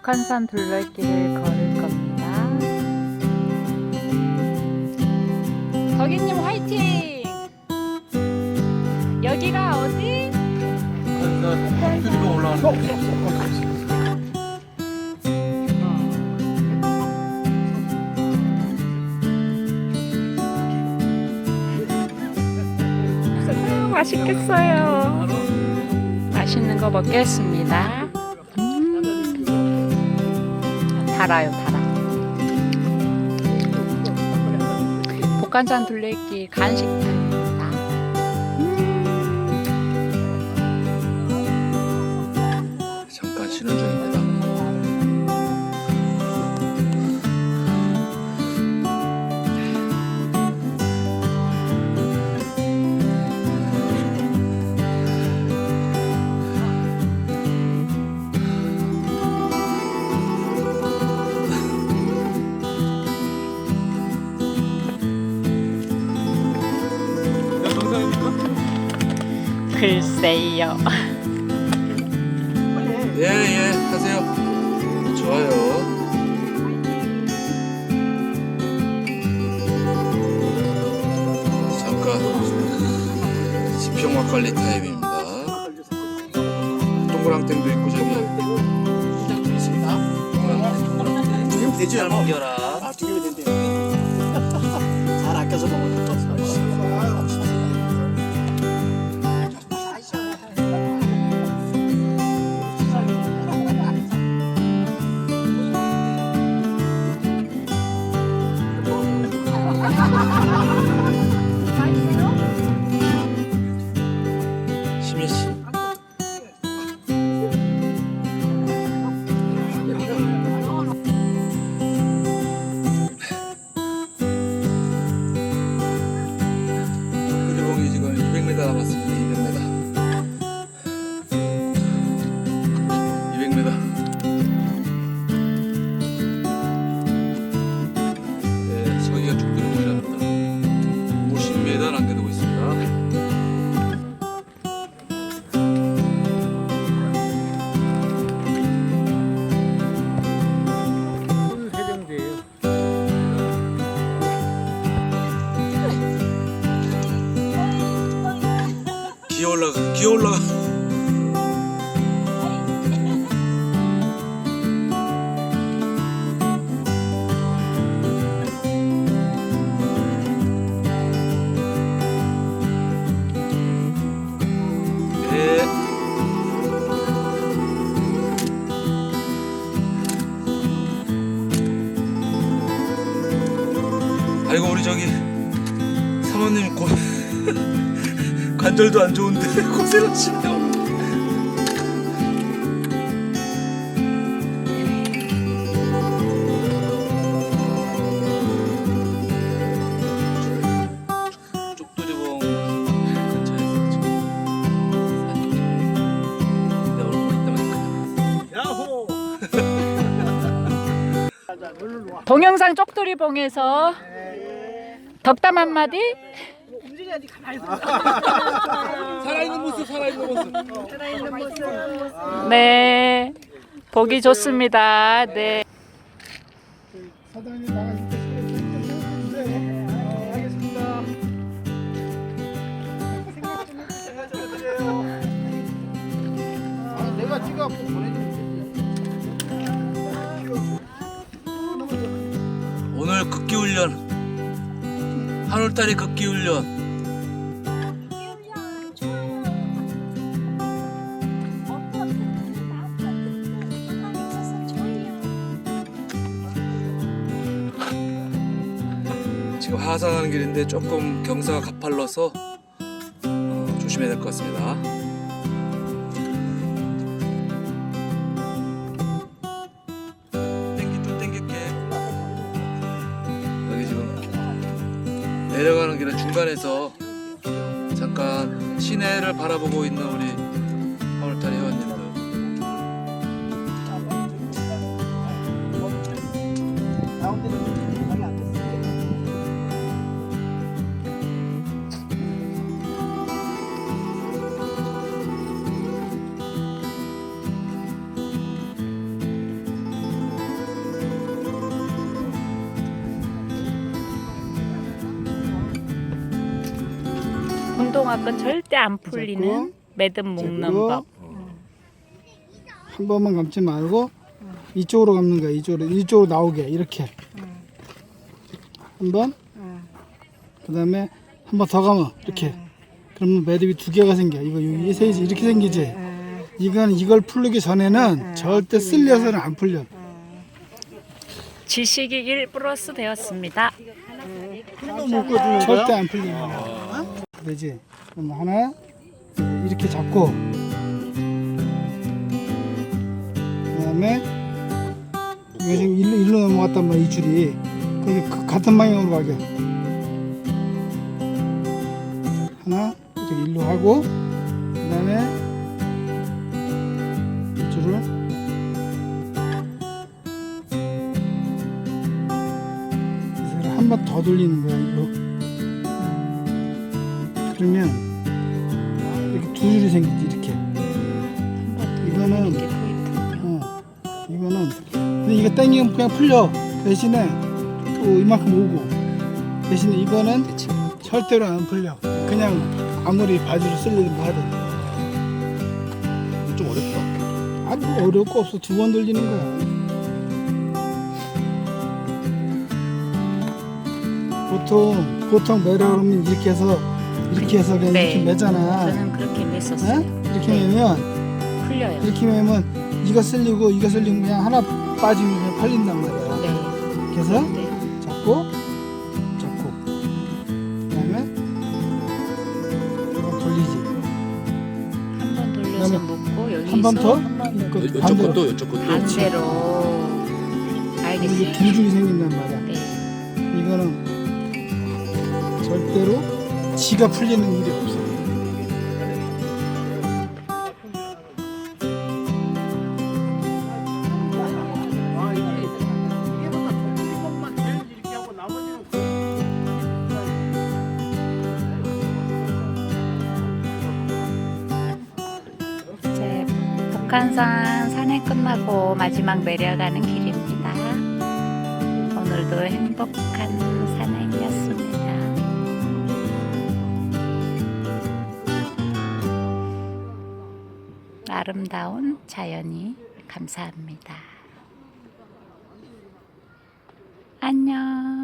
북한산 둘레길을 걸을 겁니다. 덕이님 화이팅! 여기가 어디? 가 올라가는 음, 맛있겠어요. 맛있는 거 먹겠습니다. 달아요, 달아. 복간산 둘레길 간식탕입니다. 잠깐 쉬는 중 글쎄요. 예, 예, 하세요. 좋아요. 잠깐 지평 막걸리 타임입니다. 동그랑땡도 있고 저기 동그랑땡 되지 잘 않아? 먹여라. 아, 두 개면 된대. 잘 아껴서 먹는 올라가, 기어 올라가. 네. 아이고 우리 저기 사모님 고 관절도 안 좋은데 고생하시네요. 동영상 쪽두리봉에서 덕담 한마디? 살아있는 모습 살아있는 모습 네. 보기 좋습니다. 네. 사장님 나가실 때. 알겠습니다. 생각 좀 해주세요. 아, 내가 찍어갖고 보내주면 오늘 극기 훈련 8월달에 극기 훈련 훈련 지금 하산하는 길인데 조금 경사가 가팔라서 어, 조심해야 될 것 같습니다. 여기 지금 내려가는 길은 중간에서 잠깐 시내를 바라보고 있는 우리 건 절대 안 풀리는 매듭 묶는 잡고. 법. 한 번만 감지 말고 이쪽으로 감는 거야. 이쪽으로 이쪽으로 나오게 이렇게 한 번. 그다음에 한 번 더 감아 이렇게. 그러면 매듭이 두 개가 생겨. 이거 여기 세 이렇게 생기지. 이건 이걸 풀기 전에는 절대 쓸려서는 안 풀려. 지식이 1 플러스 되었습니다. 절대 안 거야. 되지. 그럼 하나 이렇게 잡고 그 다음에 이거 지금 일로 일로 넘어갔단 말이야 이 줄이. 거기 그 같은 방향으로 가게. 하나 이렇게 일로 하고 그 다음에 이 줄을 이걸 한번더 돌리는 거야 이거. 그러면 이렇게 두 줄이 생기지 이렇게. 이거는. 어, 이거는. 근데 이거 땡기면 그냥 풀려. 대신에 또 이만큼 오고. 대신에 이거는 절대로 안 풀려. 그냥 아무리 바지로 쓸려도 뭐 하든. 좀 어렵다. 아뭐 어려울 거 없어. 두 번 돌리는 거야. 보통 보통 매라 그러면 이렇게 해서 이렇게 해서 그냥 네. 이렇게 매잖아 저는 그렇게 어? 냈었어요. 이렇게 네. 매면 풀려요. 이렇게 매면 이거 쓸리고 이거 쓸리면 그냥 하나 빠지면 그냥 팔린단 말이야 네. 그래서 네. 잡고 잡고 그다음에 이거 돌리지 한 번 돌려서 묶고 여기서 한번 더? 한번 그 이쪽 반대로 것도 이쪽 것도. 반대로 이게 알겠어요. 두 줄이 생긴단 말이야 네. 이거는 절대로 지가 풀리는 일이 없어 이제 북한산 산행 끝나고 마지막 내려가는 길입니다. 오늘도 행복 아름다운 자연이 감사합니다. 안녕.